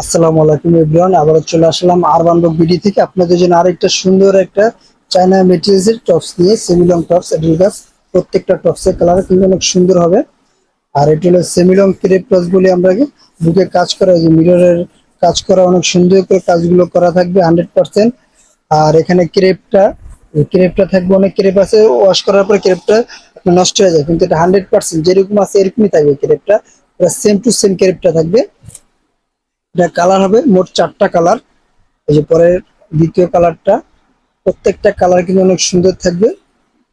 আসসালামু আলাইকুম এভরিওয়ান আবার চলে আসলাম আরবান রক বিডি থেকে। আপনাদের জন্য আরেকটা সুন্দর একটা চায়না মেটেরিয়ালস এর টপস নিয়ে, সেমিলং টপস এডিলগাস প্রত্যেকটা টপসের কালার কিন্তু অনেক সুন্দর হবে। আর এটা হলো সেমিলং ক্রেপ টপস বলে আমরা বুকে কাজ করা যে মিররের কাজ করা, অনেক সুন্দর করে কাজগুলো করা থাকবে, হান্ড্রেড পার্সেন্ট। আর এখানে ক্রেপটা ক্রেপটা থাকবে, অনেক ক্রেপ আছে, ওয়াশ করার পরে ক্রেপটা নষ্ট হয়ে যায়, কিন্তু এটা হান্ড্রেড পার্সেন্ট, যেরকম আছে এরকমই থাকবে ক্রেপটা। সেম টু সেম ক্রেপটা থাকবে। এটা কালার হবে মোট চারটা কালার এই যে পরের দ্বিতীয় কালারটা প্রত্যেকটা কালার কিন্তু অনেক সুন্দর থাকবে।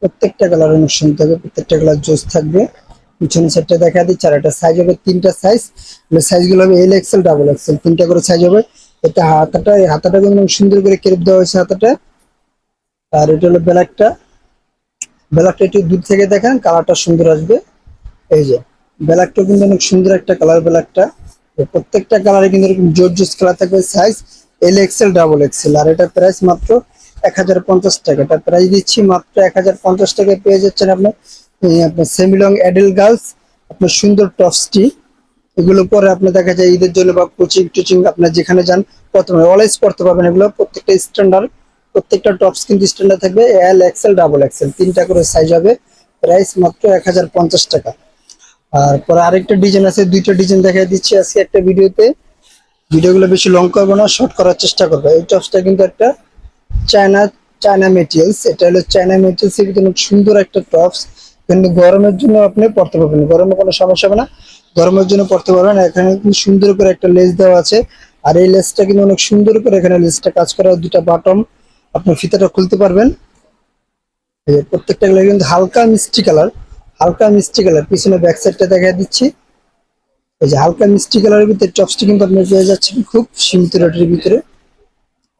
প্রত্যেকটা কালার অনেক সুন্দর থাকবে, প্রত্যেকটা কালার জোস থাকবে। পিছনে সেটটা দেখা দিচ্ছে, আর এটা সাইজ হবে তিনটা সাইজ সাইজগুলো হবে এল এক্সেল ডাবল এক্সেল তিনটা করে সাইজ হবে। এটা হাতাটা, এই হাতাটা কিন্তু অনেক সুন্দর করে কেরেপ দেওয়া হয়েছে হাতাটা। আর এটা হলো ব্ল্যাকটা ব্ল্যাকটা একটু দূর থেকে দেখেন কালারটা সুন্দর আসবে। এই যে ব্ল্যাকটা কিন্তু অনেক সুন্দর একটা কালার ব্ল্যাকটা প্রত্যেকটা কালারে কিন্তু এরকম জোর জোস কালার থাকবে size L XL double XL আর এটা প্রাইস মাত্র এক হাজার পঞ্চাশ টাকা। এটা প্রাইস দিচ্ছি মাত্র এক হাজার পঞ্চাশ টাকায় পেয়ে যাচ্ছেন আপনার সেমিলং অ্যাডেল গার্লস আপনার সুন্দর টপসটি এগুলো পরে আপনার দেখা যায় ঈদের জন্য বা কোচিং টুচিং আপনার যেখানে যান, প্রথমে অলওয়েজ পড়তে পারবেন এগুলো। প্রত্যেকটা স্ট্যান্ডার্ড প্রত্যেকটা টপস কিন্তু স্ট্যান্ডার্ড থাকবে এল এক্সেল ডাবল এক্সেল তিনটা করে সাইজ হবে প্রাইস মাত্র এক হাজার পঞ্চাশ টাকা। আর পরে আরেকটা ডিজাইন আছে, দুইটা ডিজাইন দেখাই দিচ্ছি আজকে একটা ভিডিওতে। ভিডিওগুলো বেশি লং করব না শর্ট করার চেষ্টা করব। এই টপসটা কিন্তু একটা চায়না চায়না মেটেরিয়ালস এটা হলো চায়না মেটেরিয়ালস এর ভিতরে সুন্দর একটা টপস কিন্তু গরমের জন্য আপনি পড়তে পারবেন গরমে কোনো সমস্যা হবে না। গরমের জন্য পড়তে পারবেন। এখানে কিন্তু সুন্দর করে একটা লেস দেওয়া আছে। আর এই লেসটা কিন্তু অনেক সুন্দর করে এখানে লেসটা কাজ করা দুটা বাটম আপনি ফিতাটা খুলতে পারবেন। প্রত্যেকটা কিন্তু হালকা মিষ্টি কালার হালকা মিষ্টি কালার। পিছনে ব্যাক সাইডটা দেখা দিচ্ছি। এই যে হালকা মিষ্টি কালারের ভিতরে টপসটি কিন্তু আপনি পেয়ে যাচ্ছেন খুব সীমিত রেটের ভিতরে।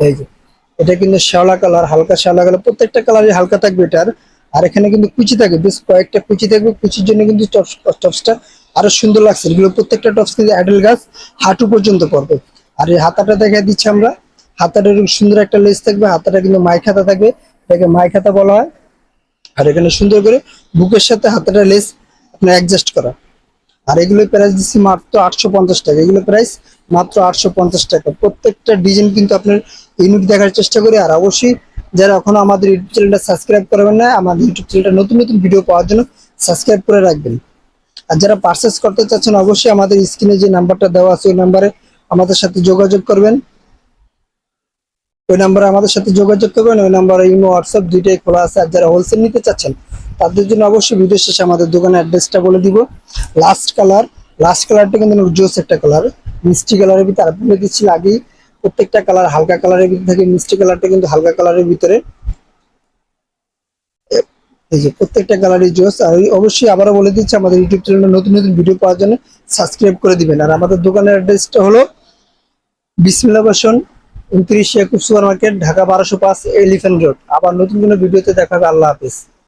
এই যে, এটা কিন্তু শ্যাওলা কালার, হালকা শ্যাওলা কালার। প্রত্যেকটা কালারই হালকা থাকবে এটার। আর এখানে কিন্তু কুচি থাকবে। বেশ কয়েকটা কুচি থাকবে। কুচির জন্য কিন্তু টপসটা আরও সুন্দর লাগছে। এগুলো প্রত্যেকটা টপস কিন্তু অ্যাডেল গাছ হাঁটু পর্যন্ত পড়বে। আর এই হাতাটা দেখা দিচ্ছি আমরা। হাতাটা সুন্দর একটা লেস থাকবে। হাতাটা কিন্তু মাইক হাতা থাকবে। এটাকে মাইক হাতা বলা হয়। আর এখানে সুন্দর করে বুকের সাথে হাতাটা লেস আপনার অ্যাডজাস্ট করা। আর এগুলো প্রাইস দিচ্ছি মাত্র আটশো পঞ্চাশ টাকা। এগুলো প্রাইস মাত্র আটশো পঞ্চাশ টাকা। প্রত্যেকটা ডিজাইন কিন্তু আপনার ইউনিক দেখার চেষ্টা করি। আর অবশ্যই যারা এখনও আমাদের ইউটিউব চ্যানেলটা সাবস্ক্রাইব করবেন না, আমাদের ইউটিউব চ্যানেলটা নতুন নতুন ভিডিও পাওয়ার জন্য সাবস্ক্রাইব করে রাখবেন। আর যারা পারচেস করতে চাচ্ছেন, অবশ্যই আমাদের স্ক্রিনে যে নাম্বারটা দেওয়া আছে, ওই নাম্বারে আমাদের সাথে যোগাযোগ করবেন। ওই নাম্বারে আমাদের সাথে যোগাযোগ করবেন, ওই নাম্বারে ইমো, হোয়াটসঅ্যাপ দুইটাই খোলা আছে। আর যারা হোলসেল নিতে চাচ্ছেন, তাদের জন্য অবশ্যই ভিডিও শেষে আমাদের দোকানের অ্যাড্রেসটা বলে দিব। লাস্ট কালার লাস্ট কালারটা কিন্তু জোস একটা কালার মিষ্টি কালারের ভিতরে আপনি দিচ্ছি আগেই প্রত্যেকটা কালার হালকা কালারের ভিতরে থাকে, মিষ্টি কালারটা কিন্তু হালকা কালারের ভিতরে। এই যে প্রত্যেকটা কালারই জোস। আর অবশ্যই আবারও বলে দিচ্ছি, আমাদের ইউটিউব চ্যানেলে নতুন নতুন ভিডিও পাওয়ার জন্য সাবস্ক্রাইব করে দিবেন। আর আমাদের দোকানের অ্যাড্রেসটা হলো বিসমিল্লা বাসন উনত্রিশ একুশ সুপার মার্কেট ঢাকা বারোশো পাঁচ এলিফেন্ট রোড। আবার নতুন কোনো ভিডিওতে দেখা হবে। আল্লাহ হাফিজ।